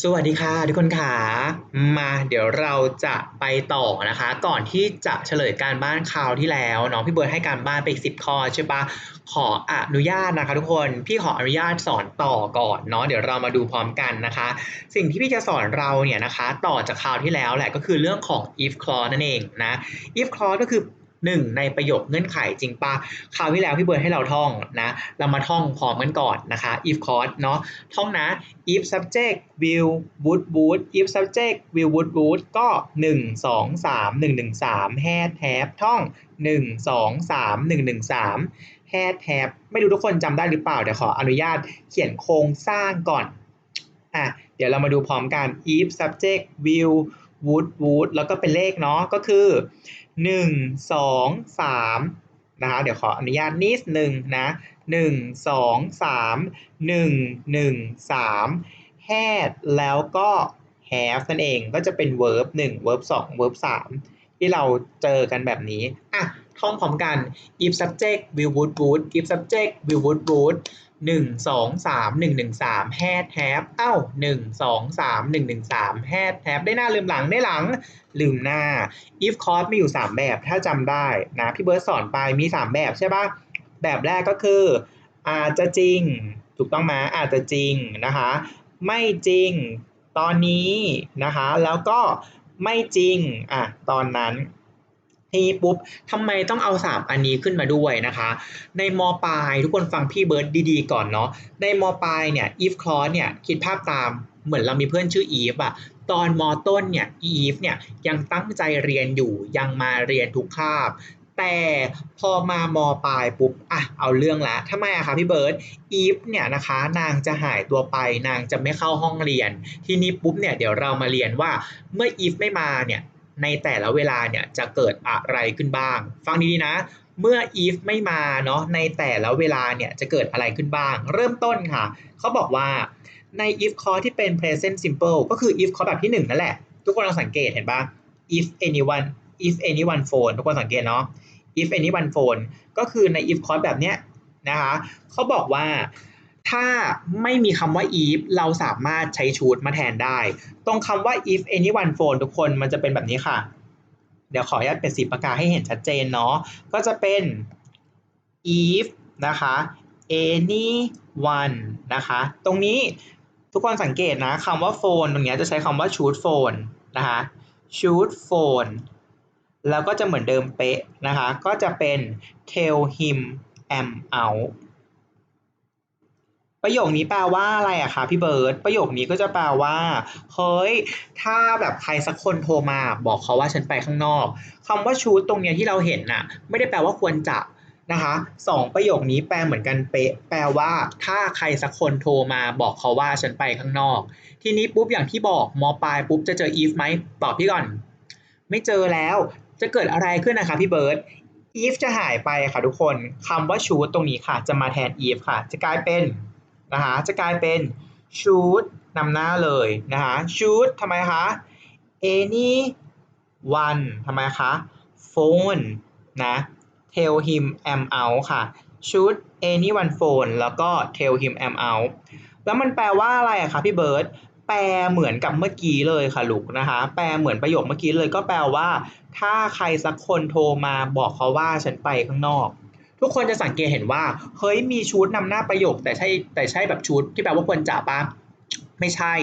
สวัสดีค่ะทุกคนค่ะมาเดี๋ยวเราจะไปต่อนะคะ ก่อนที่จะเฉลยการบ้านคราวที่แล้วเนาะพี่เบิร์ดให้การบ้านไปสิบข้อใช่ปะขออนุญาตนะคะ ทุกคนพี่ขออนุญาตสอนต่อก่อนเนาะเดี๋ยวเรามาดูพร้อมกันนะคะ สิ่งที่พี่จะสอนเราเนี่ยนะคะ ต่อจากคราวที่แล้วแหละก็คือเรื่องของ if clause นั่นเองนะ if clause ก็คือ หนึ่งในประโยคเงื่อนไขจริงปะคราวที่แล้วพี่เบิร์ดให้เราท่องนะ เรามาท่องพร้อมกันก่อนนะคะ if clause เนาะท่องนะ if subject will would would if subject will would would ก็หนึ่งสองสามหนึ่งหนึ่งสาม had have ท่องหนึ่งสองสามหนึ่งหนึ่งสาม had have ไม่รู้ทุกคนจำได้หรือเปล่าเดี๋ยวขออนุญาตเขียนโครงสร้างก่อนอะเดี๋ยวเรามาดูพร้อมกัน if subject will would would แล้วก็เป็นเลขเนาะก็คือ หนึ่งสองสามนะคะเดี๋ยวขออนุญาตนิดหนึ่งนะหนึ่งสองสามหนึ่งหนึ่งสาม had แล้วก็ have นั่นเองก็จะเป็น verb 1 verb 2 verb 3 ที่เราเจอกันแบบนี้ อะ ท่องพร้อมกัน if subject will would would if subject will would would หนึ่งสองสามหนึ่งหนึ่งสาม had have เอ้าหนึ่งสองสามหนึ่งหนึ่งสาม had have ได้หน้าลืมหลังได้หลังลืมหน้า if clause มีอยู่3แบบถ้าจำได้นะพี่เบิร์ดสอนไปมี3แบบใช่ปะแบบแรกก็คืออาจจะจริง ถูกต้องไหมอาจจะจริงนะคะ ไม่จริงตอนนี้นะคะ แล้วก็ไม่จริงอะตอนนั้น นี้ปุ๊บทำไมต้องเอา 3 อันนี้ขึ้นมาด้วยนะคะ ในมปลายทุกคนฟังพี่เบิร์ดดีๆก่อนเนาะในมปลายเนี่ย if clause เนี่ยคิดภาพตามเหมือนเรามีเพื่อนชื่อ Eve อะตอนมต้นเนี่ย Eve เนี่ยยังตั้งใจเรียนอยู่ยังมาเรียนทุกคาบแต่พอมามปลายปุ๊บอะเอาเรื่องละทำไมอะคะพี่เบิร์ดอีฟเนี่ยนะคะ นางจะหายตัวไปนางจะไม่เข้าห้องเรียน ทีนี้ปุ๊บเนี่ยเดี๋ยวเรามาเรียนว่าเมื่ออีฟไม่มาเนี่ย ในแต่ละเวลาเนี่ยจะเกิดอะไรขึ้นบ้าง ฟังดีๆนะ เมื่อ if ไม่มาเนาะในแต่ละเวลาเนี่ยจะเกิดอะไรขึ้นบ้าง เริ่มต้นค่ะ เขาบอกว่าใน if clause ที่เป็น present simple ก็คือ if clause แบบที่ 1 นั่นแหละ ทุกคนลองสังเกตเห็นปะ if anyone if anyone phone ทุกคนสังเกตเนาะ if anyone phone ก็คือใน if clause แบบเนี้ยนะคะเขาบอกว่า ถ้าไม่มีคำว่า if เราสามารถใช้ชูดมาแทนได้ ตรงคำว่า if anyone phone ทุกคนมันจะเป็นแบบนี้ค่ะ เดี๋ยวขออนุญาตเป็นสีปากกาให้เห็นชัดเจนเนาะ ก็จะเป็น if นะคะ anyone นะคะ ตรงนี้ทุกคนสังเกตนะคำว่า phone ตรงนี้จะใช้คำว่า shoot phone นะคะ shoot phone แล้วก็จะเหมือนเดิมเป๊ะนะคะ ก็จะเป็น tell him am out ประโยคนี้แปลว่าอะไรอะคะพี่เบิร์ดประโยคนี้ก็จะแปลว่าเฮ้ยถ้าแบบใครสักคนโทรมาบอกเขาว่าฉันไปข้างนอกคำว่าชูตตรงเนี้ยที่เราเห็นน่ะ ไม่ได้แปลว่าควรจะนะคะสองประโยคนี้แปลเหมือนกันเป๊ะแปลว่า ถ้าใครสักคนโทรมาบอกเขาว่าฉันไปข้างนอก ทีนี้ปุ๊บอย่างที่บอกมอปลายปุ๊บจะเจอ if ไหมตอบพี่ก่อน ไม่เจอแล้วจะเกิดอะไรขึ้นนะคะพี่เบิร์ด if จะหายไปค่ะทุกคนคำว่า shoot ตรงนี้ค่ะ จะมาแทน if ค่ะ จะกลายเป็น นะคะจะกลายเป็น shoot นำหน้าเลยนะคะ shoot ทำไมคะ any one ทำไมคะ phone นะ tell him am out ค่ะ shoot any one phone แล้วก็ tell him am out แล้วมันแปลว่าอะไรอะคะพี่เบิร์ตแปลเหมือนกับเมื่อกี้เลยค่ะลูกนะคะ แปลเหมือนประโยคเมื่อกี้เลยก็แปลว่า ถ้าใครสักคนโทรมาบอกเขาว่าฉันไปข้างนอก ทุกคนจะสังเกตเห็นว่า เฮ้ยมีชุดนำหน้าประโยค แต่ใช่แต่ใช่แบบชุดที่แปลว่าควรจะปะไม่ใช่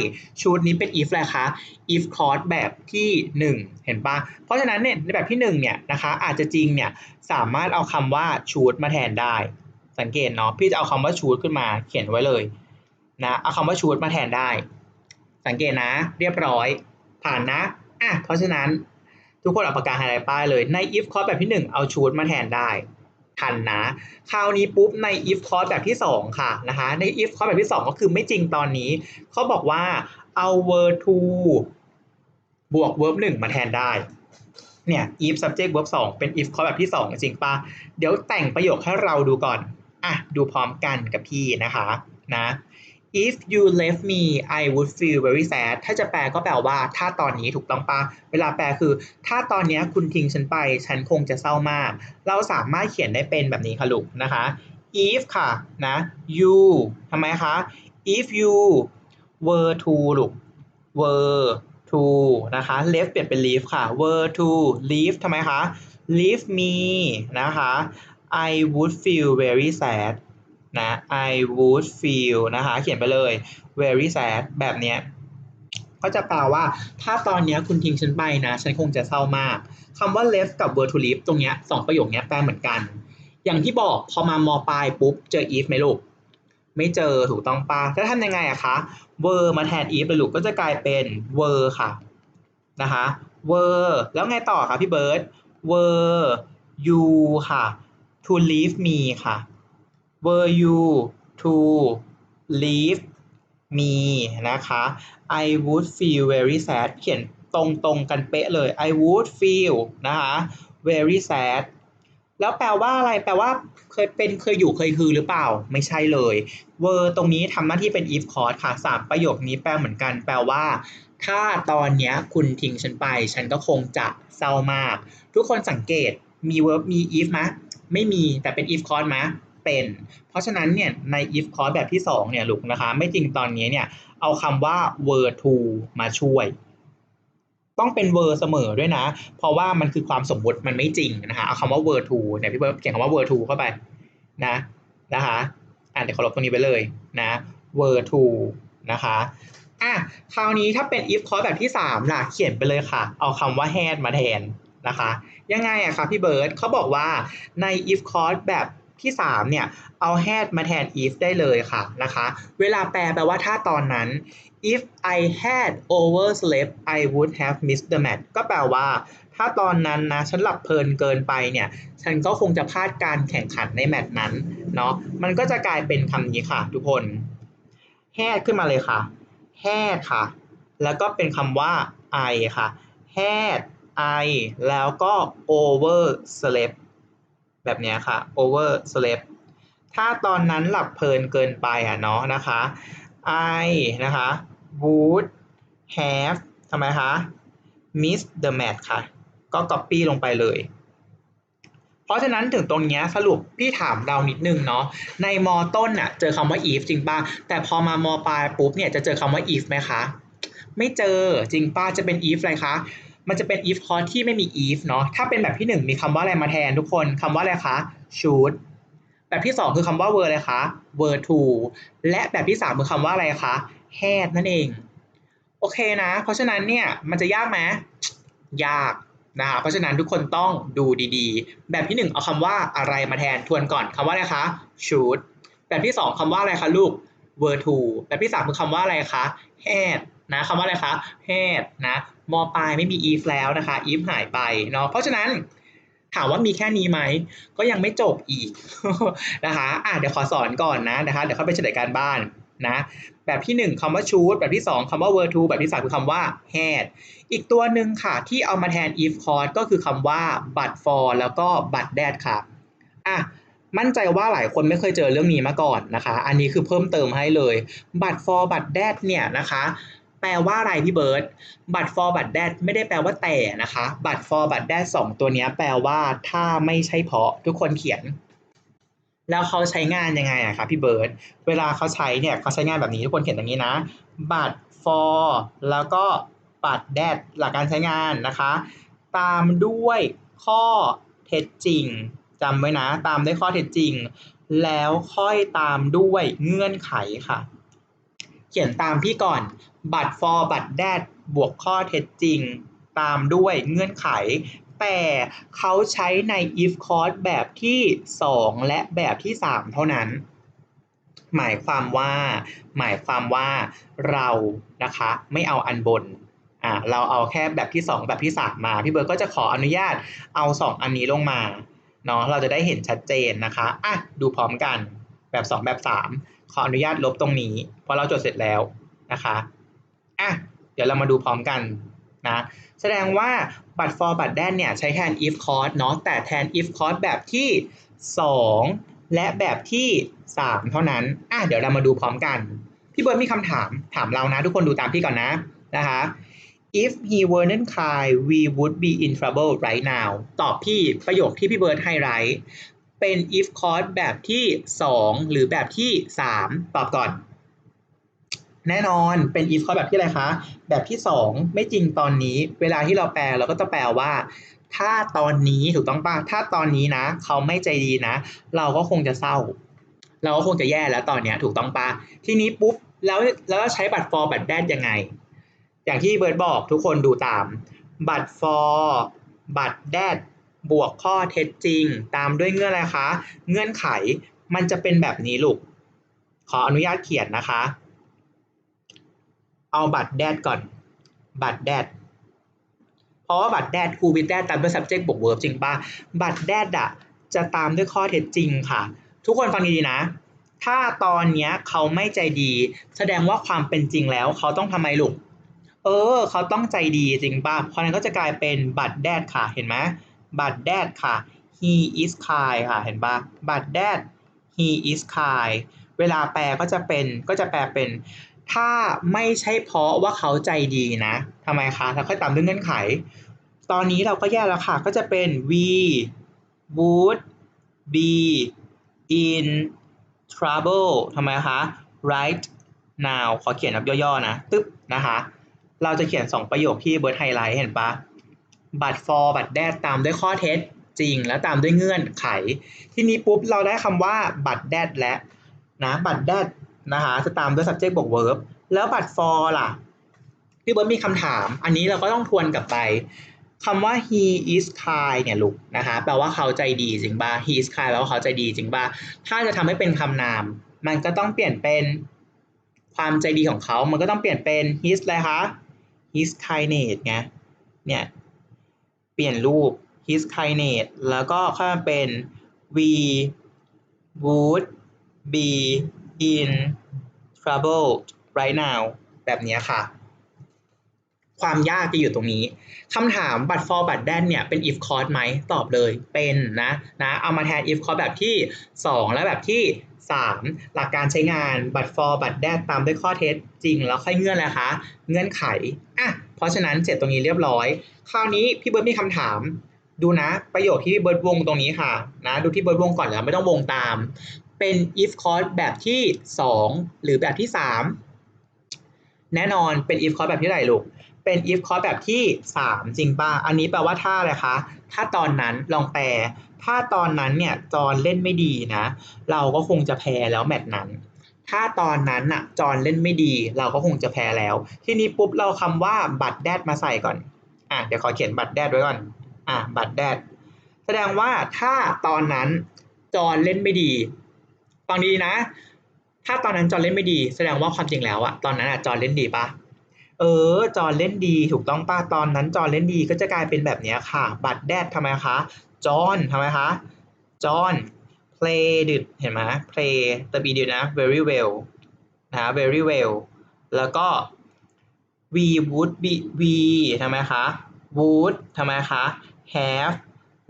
ชุดนี้เป็น if แหละคะ if clause แบบที่ 1 เห็นปะเพราะฉะนั้นเนี่ยในแบบที่ 1 เนี่ยนะคะอาจจะจริงเนี่ยสามารถเอาคำว่าชุดมาแทนได้ สังเกตเนาะพี่จะเอาคำว่าชุดขึ้นมาเขียนไว้เลยนะเอาคำว่าชุดมาแทนได้ สังเกตนะ เรียบร้อย ผ่านนะอะเพราะฉะนั้นทุกคนเอาปากกาไฮไลท์ป้ายเลยใน if clause แบบที่ 1 เอาชุดมาแทนได้ ทันนะ คราวนี้ปุ๊บใน if clause แบบที่ 2 ค่ะนะคะ ใน if clause แบบที่ 2 ก็คือไม่จริงตอนนี้ เขาบอกว่าเอา verb to บวก verb 1 มาแทนได้เนี่ย if subject verb 2 เป็น if clause แบบที่ 2 จริงปะเดี๋ยวแต่งประโยคให้เราดูก่อน อะ ดูพร้อมกันกับพี่นะคะนะ if you left me I would feel very sad ถ้าจะแปลก็แปลว่า ถ้าตอนนี้ถูกต้องปะเวลาแปลคือ ถ้าตอนนี้คุณทิ้งฉันไป ฉันคงจะเศร้ามาก เราสามารถเขียนได้เป็นแบบนี้ค่ะลูกนะคะ if ค่ะนะ you ทำไมคะ if you were to ลูก were to นะคะ left เปลี่ยนเป็น leave ค่ะ were to leave ทำไมคะ leave me นะคะ I would feel very sad นะ I would feel นะคะเขียนไปเลย very sad แบบเนี้ยก็จะแปลว่าถ้าตอนนี้คุณทิ้งฉันไปนะ ฉันคงจะเศร้ามากคำว่า left กับ were to leave ตรงเนี้ยสองประโยคเนี้ยแปลเหมือนกัน อย่างที่บอกพอมามอปลายปุ๊บ เจอ if ไหมลูก ไม่เจอถูกต้องปะจะทำยังไงอะคะ were มาแทน if เลยลูกก็จะกลายเป็น were ค่ะนะคะ were แล้วไงต่อคะพี่เบิร์ด were you ค่ะ to leave me ค่ะ were you to leave me นะคะ I would feel very sad เขียนตรงๆกันเป๊ะเลย I would feel นะคะ very sad แล้วแปลว่าอะไร แปลว่าเคยเป็นเคยอยู่เคยคือหรือเปล่า ไม่ใช่เลย were ตรงนี้ทำหน้าที่เป็น if clause ค่ะสามประโยคนี้แปลเหมือนกัน แปลว่า ถ้าตอนเนี้ยคุณทิ้งฉันไป ฉันก็คงจะเศร้ามาก ทุกคนสังเกตมี verb มี if ไหมไม่มีแต่เป็น if clause ไหม เป็น เพราะฉะนั้นเนี่ยใน if clause แบบที่สองเนี่ยลูกนะคะ ไม่จริงตอนนี้เนี่ยเอาคำว่า were to มาช่วย ต้องเป็น were เสมอด้วยนะ เพราะว่ามันคือความสมมติมันไม่จริงนะคะเอาคำว่า were to เนี่ยพี่เบิร์ดเขียนคำว่า were to เข้าไปนะนะคะอ่านเดี๋ยวขอลบตรงนี้ไปเลยนะ were to นะคะอะคราวนี้ถ้าเป็น if clause แบบที่ 3 ล่ะ เขียนไปเลยค่ะ เอาคำว่า had มาแทนนะคะ ยังไงอะคะพี่เบิร์ดเขาบอกว่าใน if clause แบบ ที่ 3 เนี่ย เอา had มาแทน if ได้เลยค่ะนะคะ เวลาแปลแปลว่าถ้าตอนนั้น if I had overslept I would have missed the match ก็แปลว่า ถ้าตอนนั้นนะ ฉันหลับเพลินเกินไปเนี่ย ฉันก็คงจะพลาดการแข่งขันในแมตช์นั้นเนาะมันก็จะกลายเป็นคำนี้ค่ะทุกคน had ขึ้นมาเลยค่ะ had ค่ะ แล้วก็เป็นคำว่า I ค่ะ had I แล้วก็ overslept แบบนี้ค่ะ overslept ถ้าตอนนั้นหลับเพลินเกินไปอะเนาะนะคะ I นะคะ would have ทำไมคะ miss the match ค่ะ ก็ copy ลงไปเลย เพราะฉะนั้นถึงตรงเนี้ยสรุปพี่ถามเรานิดนึงเนาะ ในมอต้นน่ะเจอคำว่า if จริงป่ะ แต่พอมามอปลายปุ๊บเนี่ยจะเจอคำว่า if ไหมคะ ไม่เจอจริงป่ะจะเป็น if อะไรคะ มันจะเป็น if clause ที่ไม่มี if เนาะถ้าเป็นแบบที่หนึ่งมีคำว่าอะไรมาแทนทุกคนคำว่าอะไรคะ should แบบที่สองคือคำว่า were อะไรคะ were to และแบบที่สามคือคำว่าอะไรคะ had นั่นเอง โอเคนะ เพราะฉะนั้นเนี่ยมันจะยากไหมยากนะเพราะฉะนั้นทุกคนต้องดูดีๆ แบบที่หนึ่งเอาคำว่าอะไรมาแทนทวนก่อนคำว่าอะไรคะ should แบบที่สองคำว่าอะไรคะลูก were to แบบที่สามคือคำว่าอะไรคะ had นะคำว่าอะไรคะ had นะมอปลายไม่มี if แล้วนะคะ if หายไปเนาะเพราะฉะนั้นถามว่ามีแค่นี้ไหม ก็ยังไม่จบอีกนะคะอะเดี๋ยวขอสอนก่อนนะนะคะเดี๋ยวเข้าไปเฉลยการบ้านนะแบบที่ 1คำว่า should แบบที่ 2คำว่า were to แบบที่ 3 คือคำว่า had อีกตัวหนึ่งค่ะ ที่เอามาแทน if clause ก็คือคำว่า but for แล้วก็ but that ค่ะอะมั่นใจว่าหลายคนไม่เคยเจอเรื่องนี้มาก่อนนะคะ อันนี้คือเพิ่มเติมให้เลย but for but that เนี่ยนะคะ แปลว่าอะไรพี่เบิร์ต but for but that ไม่ได้แปลว่าแต่นะคะ but for but that สองตัวนี้แปลว่าถ้าไม่ใช่เพราะทุกคนเขียน แล้วเขาใช้งานยังไงอะคะพี่เบิร์ตเวลาเขาใช้เนี่ยเขาใช้งานแบบนี้ทุกคนเขียนอย่างนี้นะ but for แล้วก็ but that หลักการใช้งานนะคะ ตามด้วยข้อเท็จจริงจำไว้นะ ตามด้วยข้อเท็จจริง แล้วค่อยตามด้วยเงื่อนไขค่ะ เขียนตามพี่ก่อน but for but that บวกข้อเท็จจริง ตามด้วยเงื่อนไข แต่เขาใช้ใน if clause แบบที่ 2 และแบบที่ 3 เท่านั้น หมายความว่า หมายความว่าเรานะคะ ไม่เอาอันบนอ่าเราเอาแค่แบบที่ 2 แบบที่ 3 มา พี่เบิร์ดก็จะขออนุญาตเอา 2 อันนี้ลงมาเนาะเราจะได้เห็นชัดเจนนะคะอะดูพร้อมกันแบบ 2 แบบ 3 ขออนุญาตลบตรงนี้เพราะเราจดเสร็จแล้วนะคะอะเดี๋ยวเรามาดูพร้อมกันนะแสดงว่า but for but that เนี่ยใช้แทน if clause เนาะแต่แทน if clause แบบที่ 2 และแบบที่ 3 เท่านั้นอะเดี๋ยวเรามาดูพร้อมกัน พี่เบิร์ดมีคำถามถามเรานะ ทุกคนดูตามพี่ก่อนนะนะคะ if he weren't kind we would be in trouble right now ตอบพี่ประโยคที่พี่เบิร์ดไฮไลท์ เป็น if clause แบบที่ 2 หรือแบบที่ 3 ตอบก่อน แน่นอนเป็น if clause แบบที่อะไรคะ แบบที่สองไม่จริงตอนนี้ เวลาที่เราแปลเราก็จะแปลว่า ถ้าตอนนี้ถูกต้องป่ะ ถ้าตอนนี้นะ เขาไม่ใจดีนะ เราก็คงจะเศร้า เราก็คงจะแย่แล้วตอนเนี้ยถูกต้องป่ะ ทีนี้ปุ๊บแล้วแล้วใช้บัตร for บัตร that ยังไง อย่างที่เบิร์ดบอกทุกคนดูตาม บัตร for บัตร that บวกข้อเท็จจริง ตามด้วยเงื่อนอะไรคะ เงื่อนไขมันจะเป็นแบบนี้ลูก ขออนุญาตเขียนนะคะ เอาบัตรแดดก่อน บัตรแดดเพราะว่าบัตรแดดครูวิดแดดตามด้วย subject บวก verb จริงป่ะ บัตรแดดอะจะตามด้วยข้อเท็จจริงค่ะ ทุกคนฟังดีๆนะ ถ้าตอนเนี้ยเขาไม่ใจดี แสดงว่าความเป็นจริงแล้วเขาต้องทำไมลูก เออ เขาต้องใจดีจริงป่ะเพราะนั้นก็จะกลายเป็นบัตรแดดค่ะ เห็นไหม บัตรแดดค่ะ he is kind ค่ะ เห็นปะบัตรแดด he is kind เวลาแปลก็จะเป็นก็จะแปลเป็น ถ้าไม่ใช่เพราะว่าเขาใจดีนะทำไมคะแล้วค่อยตามด้วยเงื่อนไข ตอนนี้เราก็แยกแล้วค่ะ ก็จะเป็น we would be in trouble ทำไมคะ right now ขอเขียนแบบย่อๆนะตึ๊บนะคะ เราจะเขียน 2 ประโยคที่เบิร์ดไฮไลท์เห็นปะ but for but that ตามด้วยข้อเท็จจริง แล้วตามด้วยเงื่อนไข ที่นี้ปุ๊บเราได้คำว่า but that และนะ but that นะคะจะตามด้วย subject บวก verb แล้ว but for ล่ะพี่เบิร์ดมีคำถาม อันนี้เราก็ต้องทวนกลับไปคำว่า he is kind เนี่ยลูกนะคะแปลว่าเขาใจดีจริงป่ะ he is kind แปลว่าเขาใจดีจริงป่ะถ้าจะทำให้เป็นคำนาม มันก็ต้องเปลี่ยนเป็นความใจดีของเขา มันก็ต้องเปลี่ยนเป็น his อะไรคะ his kindness ไงเนี่ย ปลี่ยนรูป his kindness แล้วก็ค่อยมาเป็น we would be in trouble right now แบบนี้ค่ะ ความยากจะอยู่ตรงนี้คำถาม but for but then เนี่ยเป็น if clause ไหมตอบเลยเป็นนะนะเอามาแทน if clause แบบที่ 2 และแบบที่ 3 หลักการใช้งาน but for but that ตามด้วยข้อเท็จจริงแล้วค่อยเงื่อนอะไรคะ เงื่อนไขอะ เพราะฉะนั้นเสร็จตรงนี้เรียบร้อย คราวนี้พี่เบิร์ดมีคำถาม ดูนะประโยคที่พี่เบิร์ดวงตรงนี้ค่ะนะดูที่เบิร์ดวงก่อนแล้วไม่ต้องวงตาม เป็น if clause แบบที่ 2 หรือแบบที่ 3 แน่นอนเป็น if clause แบบที่ไหนลูกเป็น if clause แบบที่ 3 จริงป่ะอันนี้แปลว่าถ้าอะไรคะถ้าตอนนั้นลองแปล ถ้าตอนนั้นเนี่ยจอนเล่นไม่ดีนะ เราก็คงจะแพ้แล้วแมตช์นั้น ถ้าตอนนั้นน่ะจอนเล่นไม่ดี เราก็คงจะแพ้แล้ว ทีนี้ปุ๊บเราคำว่าบัตรแดดมาใส่ก่อน อะเดี๋ยวขอเขียนบัตรแดดไว้ก่อน อะบัตรแดดแสดงว่าถ้าตอนนั้นจอนเล่นไม่ดีฟังดีนะ ถ้าตอนนั้นจอนเล่นไม่ดี แสดงว่าความจริงแล้วอะตอนนั้นอะจอนเล่นดีปะเออ จอนเล่นดีถูกต้องป้าตอนนั้นจอนเล่นดีก็จะกลายเป็นแบบนี้ค่ะ บัตรแดดทำไมคะ จอนทำไมคะ จอน played เห็นไหม play ตะบีดียนะ very well นะ very well แล้วก็ we would be we ทำไมคะ would ทำไมคะ have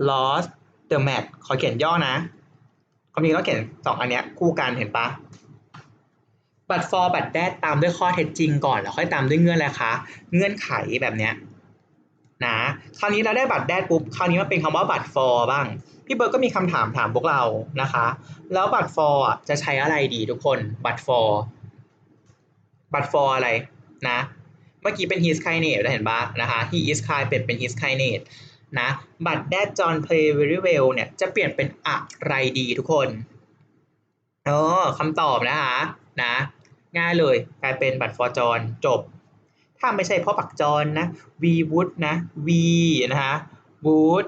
lost the match ขอเขียนย่อนะความจริงต้องเขียนสองอันเนี้ยคู่กันเห็นปะ but for but that ตามด้วยข้อเท็จจริงก่อน แล้วค่อยตามด้วยเงื่อนอะไรคะ เงื่อนไขแบบเนี้ย นะคราวนี้เราได้บัตรแดดปุ๊บคราวนี้มันเป็นคำว่าบัตร for บ้างพี่เบิร์ดก็มีคำถามถามพวกเรานะคะ แล้วบัตร for อะจะใช้อะไรดีทุกคนบัตร for บัตร for อะไรนะ เมื่อกี้เป็น his kindness เห็นปะนะคะ he is kind เปลี่ยนเป็น his kindness นะบัตร that John play very well เนี่ยจะเปลี่ยนเป็นอะไรดีทุกคนเออคำตอบนะคะนะง่ายเลยกลายเป็นบัตร for John จบ ถ้าไม่ใช่เพราะปักจรนะ we would นะ we นะคะ would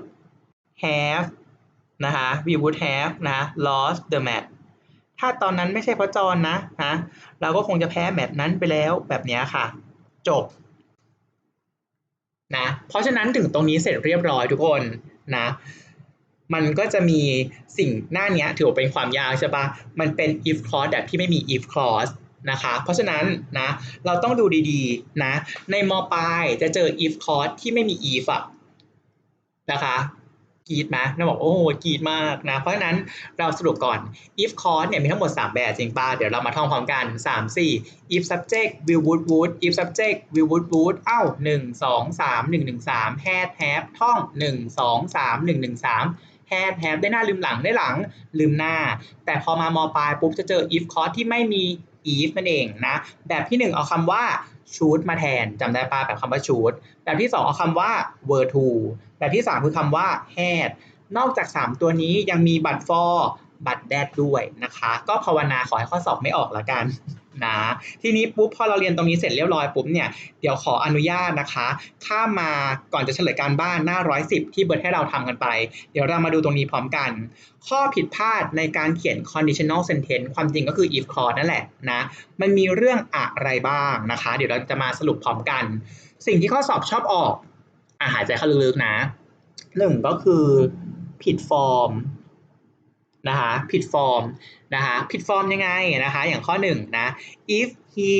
have นะคะ we would have นะ lost the match ถ้าตอนนั้นไม่ใช่เพราะจรนะนะเราก็คงจะแพ้แมตช์นั้นไปแล้วแบบนี้ค่ะ จบนะเพราะฉะนั้นถึงตรงนี้เสร็จเรียบร้อยทุกคนนะมันก็จะมีสิ่งหน้านี้ถือเป็นความยากใช่ปะมันเป็น if clause แบบที่ไม่มี if clause นะคะ เพราะฉะนั้นนะเราต้องดูดีๆนะในมปลายจะเจอ if clause ที่ไม่มี if อะนะคะกรีดไหมเราบอกโอ้โหกรีดมากนะ เพราะฉะนั้นเราสรุปก่อน if clause เนี่ยมีทั้งหมด 3 แบบจริงป่ะเดี๋ยวเรามาท่องพร้อมกัน 3 4 if subject will would would if subject will would would เอ้า 1 2 3 1 1 3 had have ท่อง 1 2 3 1 1 3 had have ได้หน้าลืมหลังได้หลังลืมหน้า แต่พอมามปลายปุ๊บจะเจอ if clause ที่ไม่มี if นั่นเองนะ แบบที่หนึ่งเอาคำว่า shoot มาแทนจำได้ปะแบบคำว่า shoot แบบที่สองเอาคำว่า were to แบบที่สามคือคำว่า had นอกจาก 3 ตัวนี้ยังมีบัตร for บัตรแดดด้วยนะคะ ก็ภาวนาขอให้ข้อสอบไม่ออกละกัน นะ ทีนี้ปุ๊บพอเราเรียนตรงนี้เสร็จเรียบร้อยปุ๊บเนี่ยเดี๋ยวขออนุญาตนะคะ ข้ามาก่อนจะเฉลยการบ้านหน้า 110 ที่เบิร์ดให้เราทำกันไป เดี๋ยวเรามาดูตรงนี้พร้อมกัน ข้อผิดพลาดในการเขียน conditional sentence ความจริงก็คือ if clause นั่นแหละนะ มันมีเรื่องอะไรบ้างนะคะ เดี๋ยวเราจะมาสรุปพร้อมกัน สิ่งที่ข้อสอบชอบออกอาหายใจเข้าลึกๆนะหนึ่งก็คือผิดฟอร์ม นะคะผิดฟอร์มนะคะผิดฟอร์มยังไงนะคะอย่างข้อหนึ่งนะ if he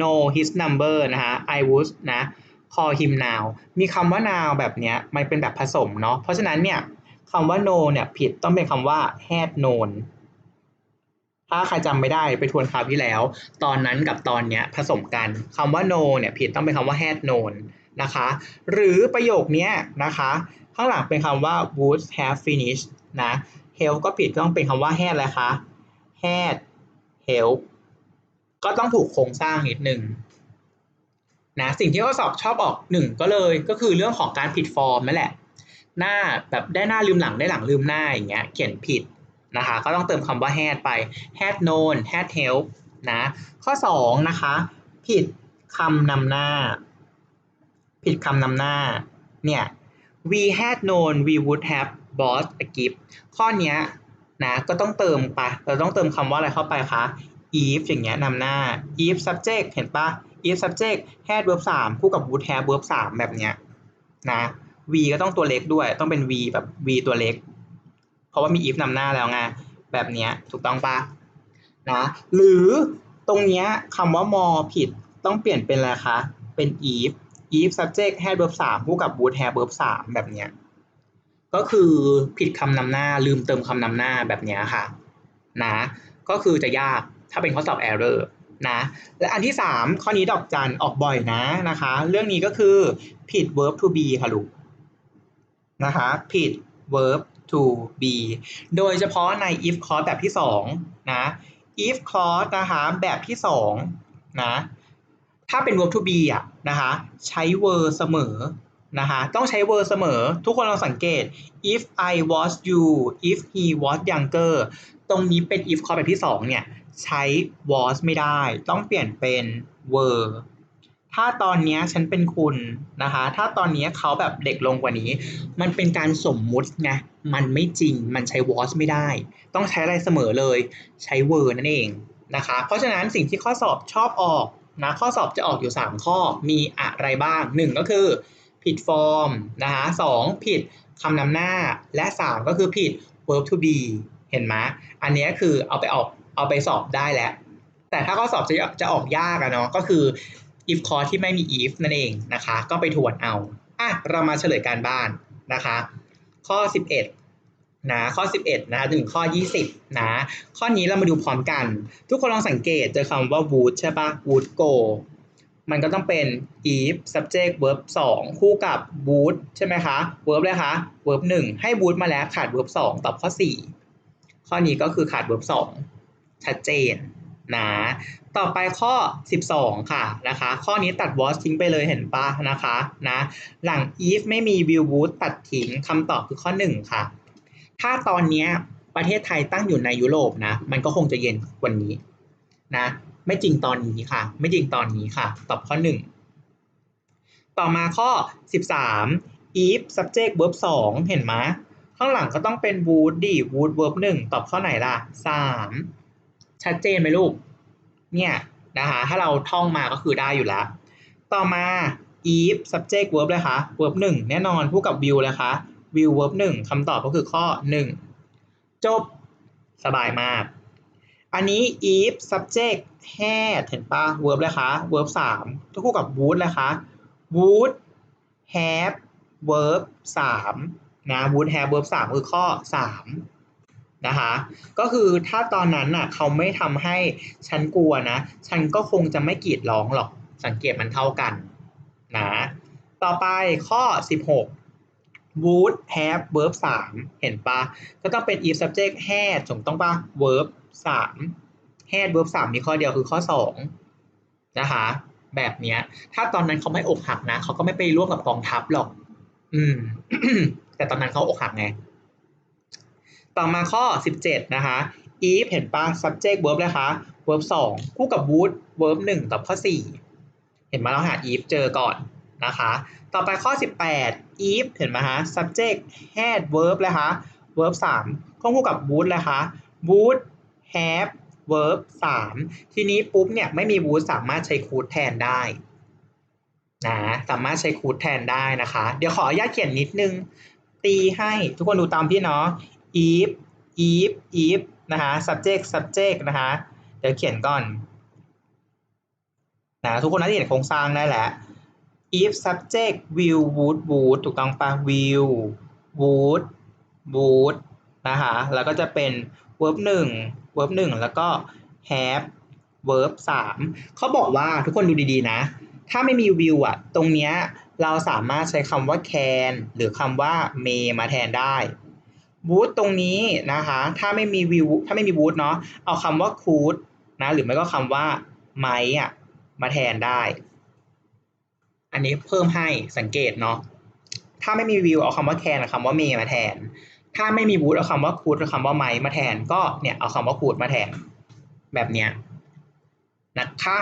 know his number นะคะ I would นะ call him now มีคำว่า now แบบเนี้ยมันเป็นแบบผสมเนาะเพราะฉะนั้นเนี่ยคำว่า know เนี่ยผิดต้องเป็นคำว่า had known ถ้าใครจำไม่ได้ไปทวนคราวที่แล้ว ตอนนั้นกับตอนเนี้ยผสมกันคำว่า know เนี่ยผิดต้องเป็นคำว่า had known นะคะ หรือประโยคเนี้ยนะคะ ข้างหลังเป็นคำว่า would have finished นะ help ก็ผิดต้องเป็นคำว่า had อะไรคะ had help ก็ต้องถูกโครงสร้างนิดนึงนะสิ่งที่ข้อสอบชอบออกหนึ่งก็เลยก็คือเรื่องของการผิดฟอร์มนั่นแหละ หน้าแบบได้หน้าลืมหลังได้หลังลืมหน้าอย่างเงี้ยเขียนผิดนะคะก็ต้องเติมคำว่า had ไป had known had help นะข้อ2นะคะผิดคำนำหน้า ผิดคำนำหน้าเนี่ย we had known we would have bought a gift ข้อเนี้ยนะก็ต้องเติมไปเราต้องเติมคำว่าอะไรเข้าไปคะ if อย่างเงี้ยนำหน้า if subject เห็นปะ if subject had verb 3คู่กับ would have verb 3แบบเนี้ยนะ v ก็ต้องตัวเล็กด้วย ต้องเป็น v แบบ v ตัวเล็ก เพราะว่ามี if นำหน้าแล้วไงแบบเนี้ยถูกต้องปะนะหรือตรงเนี้ยคำว่า more ผิดต้องเปลี่ยนเป็นอะไรคะ เป็น if if subject had verb 3คู่กับ would have verb 3แบบเนี้ย ก็คือผิดคำนำหน้าลืมเติมคำนำหน้าแบบนี้ค่ะนะก็คือจะยากถ้าเป็นข้อสอบ error นะและอันที่ 3 ข้อนี้ดอกจันออกบ่อยนะนะคะ เรื่องนี้ก็คือผิด verb to be ค่ะลูกนะคะผิด verb to be โดยเฉพาะใน if clause แบบที่2นะ if clause นะคะแบบที่2นะถ้าเป็น verb to be อะนะคะใช้ were เสมอ นะคะต้องใช้ were เสมอ ทุกคนลองสังเกต if I was you if he was younger ตรงนี้เป็น if clause แบบที่2เนี่ยใช้ was ไม่ได้ ต้องเปลี่ยนเป็น were ถ้าตอนนี้ฉันเป็นคุณนะคะ ถ้าตอนนี้เขาแบบเด็กลงกว่านี้ มันเป็นการสมมุติไง มันไม่จริง มันใช้ was ไม่ได้ ต้องใช้อะไรเสมอเลย ใช้ were นั่นเองนะคะ เพราะฉะนั้นสิ่งที่ข้อสอบชอบออกนะ ข้อสอบจะออกอยู่ 3 ข้อ มีอะไรบ้าง 1 ก็คือ ผิดฟอร์มนะคะ2ผิดคำนำหน้าและ 3 ก็คือผิด verb to be เห็นไหมอันนี้คือเอาไปออกเอาไปสอบได้แล้ว แต่ถ้าข้อสอบจะจะออกยากอะเนาะก็คือ if clause ที่ไม่มี if นั่นเองนะคะ ก็ไปทวนเอาอะเรามาเฉลยการบ้านนะคะ ข้อ 11นะข้อ 11นะถึงข้อ 20นะข้อนี้เรามาดูพร้อมกัน ทุกคนลองสังเกตเจอคำว่า would ใช่ปะ would go มันก็ต้องเป็น if subject verb 2 คู่กับ would ใช่ไหมคะ verb เลยคะ verb 1 ให้ would มาแล้วขาด verb 2 ตอบข้อ 4 ข้อนี้ก็คือขาด verb 2 ชัดเจนนะต่อไปข้อ 12 ค่ะนะคะ ข้อนี้ตัด was ทิ้งไปเลยเห็นปะนะคะนะหลัง if ไม่มี will would ตัดทิ้งคำตอบคือข้อ 1 ค่ะ ถ้าตอนนี้ประเทศไทยตั้งอยู่ในยุโรปนะ มันก็คงจะเย็นกว่านี้นะ ไม่จริงตอนนี้ค่ะ ไม่จริงตอนนี้ค่ะ ตอบข้อ 1 ต่อมาข้อ 13 if subject verb 2 เห็นไหมข้างหลังก็ต้องเป็น would ดิ would verb 1 ตอบข้อไหนล่ะ 3 ชัดเจนไหมลูก เนี่ยนะคะ ถ้าเราท่องมาก็คือได้อยู่แล้ว ต่อมา if subject verb เลยคะ verb 1 แน่นอนคู่กับ will เลยคะ will verb 1คำตอบก็คือข้อ 1 จบ สบายมาก อันนี้ if subject had เห็นปะ verb เลยคะ verb 3ต้องคู่กับ would เลยคะ would have verb 3นะ would have verb 3คือข้อ3นะคะก็คือถ้าตอนนั้นน่ะเขาไม่ทำให้ฉันกลัวนะ ฉันก็คงจะไม่กรีดร้องหรอกสังเกตมันเท่ากันนะต่อไปข้อ 16 would have verb 3 เห็นปะก็ต้องเป็น if subject had ถูกต้องปะ verb 3 had verb สามมีข้อเดียวคือข้อสองนะคะแบบเนี้ย ถ้าตอนนั้นเขาไม่อกหักนะเขาก็ไม่ไปร่วมกับกองทัพหรอก อืม แต่ตอนนั้นเขาอกหักไง ต่อมาข้อ 17 นะคะ if เห็นปะ subject verb เลยคะ verb 2 คู่กับ would verb 1ตอบข้อ 4 เห็นไหมเราหา if เจอก่อนนะคะ ต่อไปข้อ 18 if เห็นไหมฮะ subject had verb เลยคะ verb 3คู่กับ would เลยคะ would have verb 3 ทีนี้ปุ๊บเนี่ยไม่มี would สามารถใช้ could แทนได้นะสามารถใช้ could แทนได้นะคะ เดี๋ยวขออนุญาตเขียนนิดนึง ตีให้ทุกคนดูตามพี่เนาะ if if if นะคะ subject subject นะคะเดี๋ยวเขียนก่อนนะทุกคนน่าจะเห็นโครงสร้างได้แหล้ว if subject will would would ถูกต้องปะ will would would นะคะแล้วก็จะเป็น verb 1 verb 1แล้วก็ have verb 3เขาบอกว่าทุกคนดูดีๆนะ ถ้าไม่มี will อะตรงเนี้ยเราสามารถใช้คำว่า can หรือคำว่า may มาแทนได้ would ตรงนี้นะคะ ถ้าไม่มี will ถ้าไม่มี would เนาะเอาคำว่า could นะหรือไม่ก็คำว่า might อะมาแทนได้ อันนี้เพิ่มให้สังเกตเนาะถ้าไม่มี will เอาคำว่า can กับคำว่า may มาแทน ถ้าไม่มี would เอาคำว่า could หรือคำว่า might มาแทนก็เนี่ยเอาคำว่า could มาแทน แบบเนี้ยนะคะ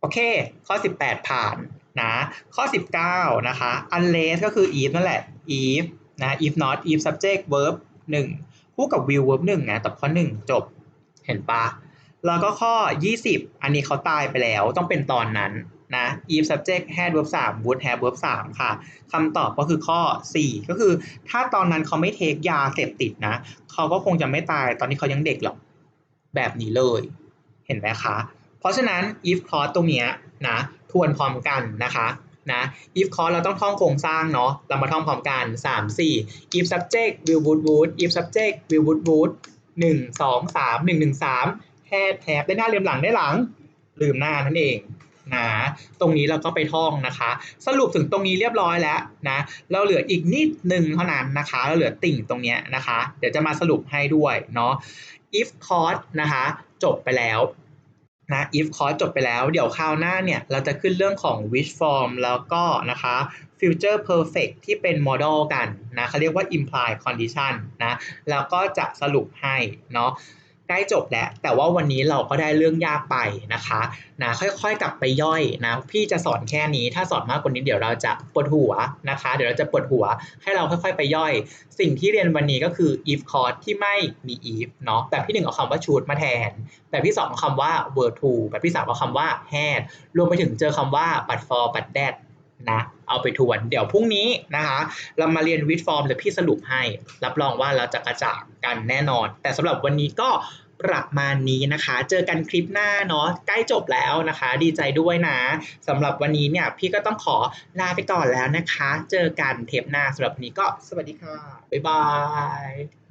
โอเค ข้อ 18 ผ่านนะข้อ 19 นะคะ unless ก็คือ if นั่นแหละ if นะ if not if subject verb 1 คู่กับ will verb 1นะตอบข้อ 1 จบเห็นปะแล้วก็ข้อ 20 อันนี้เขาตายไปแล้วต้องเป็นตอนนั้น นะ if subject had verb 3 would have verb 3 ค่ะคำตอบก็คือข้อ 4 ก็คือ ถ้าตอนนั้นเขาไม่เทคยาเสพติดนะ เขาก็คงจะไม่ตายตอนนี้เขายังเด็กหรอก แบบนี้เลย เห็นไหมคะ เพราะฉะนั้น if clause ตรงเนี้ยนะ ทวนพร้อมกันนะคะนะ if clause เราต้องท่องโครงสร้างเนาะ เรามาท่องพร้อมกัน 3 4 if subject will would would if subject will would would 1 2 3 1 1 3 had have ได้หน้าลืมหลังได้หลัง ลืมหน้านั่นเอง นะ ตรงนี้เราก็ไปท่องนะคะ สรุปถึงตรงนี้เรียบร้อยแล้วนะ เราเหลืออีกนิดหนึ่งเท่านั้นนะคะ เราเหลือติ่งตรงนี้นะคะ เดี๋ยวจะมาสรุปให้ด้วยเนาะ if clause นะคะ จบไปแล้วนะ if clause จบไปแล้ว เดี๋ยวคราวหน้าเนี่ย เราจะขึ้นเรื่องของ which form แล้วก็นะคะ future perfect ที่เป็น model กันนะเขาเรียกว่า implied condition นะ แล้วก็จะสรุปให้เนาะ ใกล้จบแล้ว แต่ว่าวันนี้เราก็ได้เรื่องยากไปนะคะนะค่อยๆกลับไปย่อยนะพี่จะสอนแค่นี้ถ้าสอนมากกว่านี้เดี๋ยวเราจะปวดหัวนะคะ เดี๋ยวเราจะปวดหัวให้เราค่อยๆไปย่อย สิ่งที่เรียนวันนี้ก็คือ if clause ที่ไม่มี if เนาะแบบที่หนึ่งเอาคำว่า should มาแทน แบบที่สองเอาคำว่า were to แบบที่สามเอาคำว่า had รวมไปถึงเจอคำว่า but for but that นะเอาไปทวน เดี๋ยวพรุ่งนี้นะคะ เรามาเรียนวิดฟอร์มเดี๋ยวพี่สรุปให้ รับรองว่าเราจะกระจ่างกันแน่นอน แต่สำหรับวันนี้ก็ประมาณนี้นะคะ เจอกันคลิปหน้าเนาะใกล้จบแล้วนะคะ ดีใจด้วยนะสำหรับวันนี้เนี่ยพี่ก็ต้องขอลาไปก่อนแล้วนะคะ เจอกันเทปหน้าสำหรับวันนี้ก็สวัสดีค่ะ บ๊ายบาย